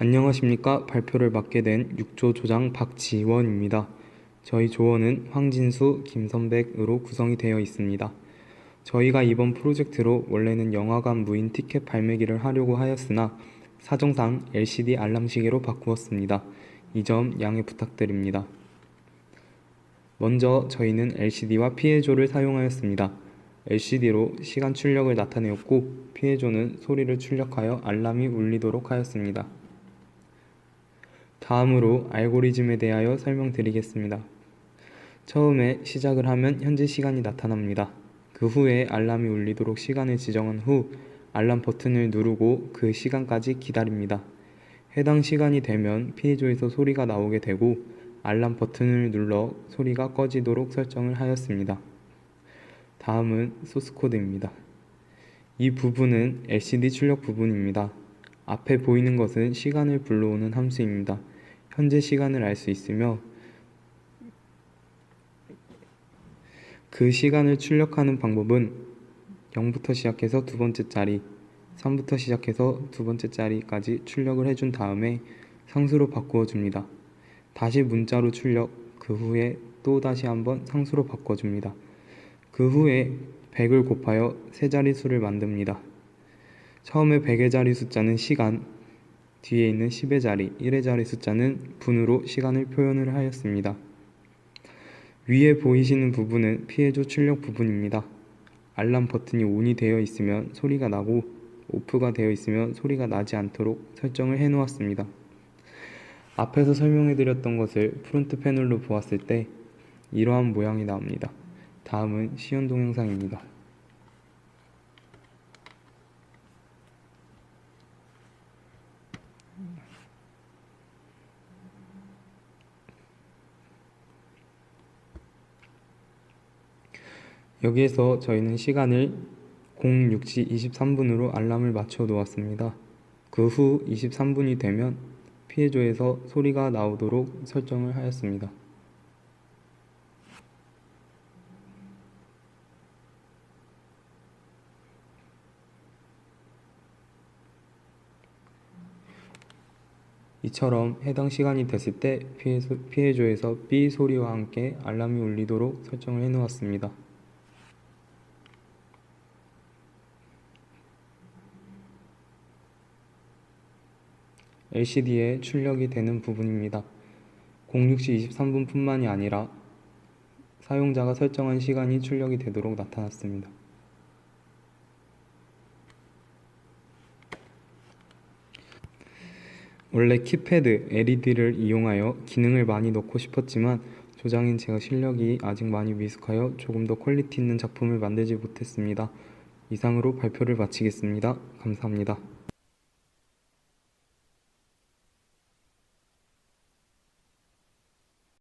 안녕하십니까. 발표를 맡게 된 6조 조장 박지원입니다. 저희 조원은 황진수, 김선백으로 구성이 되어 있습니다. 저희가 이번 프로젝트로 원래는 영화관 무인 티켓 발매기를 하려고 하였으나 사정상 LCD 알람 시계로 바꾸었습니다. 이 점 양해 부탁드립니다. 먼저 저희는 LCD와 피해조를 사용하였습니다. LCD로 시간 출력을 나타내었고 피해조는 소리를 출력하여 알람이 울리도록 하였습니다. 다음으로 알고리즘에 대하여 설명드리겠습니다. 처음에 시작을 하면 현재 시간이 나타납니다. 그 후에 알람이 울리도록 시간을 지정한 후 알람 버튼을 누르고 그 시간까지 기다립니다. 해당 시간이 되면 피해조에서 소리가 나오게 되고 알람 버튼을 눌러 소리가 꺼지도록 설정을 하였습니다. 다음은 소스코드입니다. 이 부분은 LCD 출력 부분입니다. 앞에 보이는 것은 시간을 불러오는 함수입니다. 현재 시간을 알 수 있으며 그 시간을 출력하는 방법은 0부터 시작해서 두 번째 자리, 3부터 시작해서 두 번째 자리까지 출력을 해준 다음에 상수로 바꾸어 줍니다. 다시 문자로 출력, 그 후에 또 다시 한번 상수로 바꿔 줍니다. 그 후에 100을 곱하여 세 자릿수를 만듭니다. 처음에 100의 자리 숫자는 시간, 뒤에 있는 10의 자리, 1의 자리 숫자는 분으로 시간을 표현을 하였습니다. 위에 보이시는 부분은 피해조 출력 부분입니다. 알람 버튼이 ON이 되어 있으면 소리가 나고 오프가 되어 있으면 소리가 나지 않도록 설정을 해 놓았습니다. 앞에서 설명해 드렸던 것을 프론트 패널로 보았을 때 이러한 모양이 나옵니다. 다음은 시연 동영상입니다. 여기에서 저희는 시간을 06시 23분으로 알람을 맞춰 놓았습니다. 그 후 23분이 되면 피해조에서 소리가 나오도록 설정을 하였습니다. 이처럼 해당 시간이 됐을 때 피해조에서 삐 소리와 함께 알람이 울리도록 설정을 해 놓았습니다. LCD에 출력이 되는 부분입니다. 06시 23분뿐만이 아니라 사용자가 설정한 시간이 출력이 되도록 나타났습니다. 원래 키패드 LED를 이용하여 기능을 많이 넣고 싶었지만 조장인 제가 실력이 아직 많이 미숙하여 조금 더 퀄리티 있는 작품을 만들지 못했습니다. 이상으로 발표를 마치겠습니다. 감사합니다.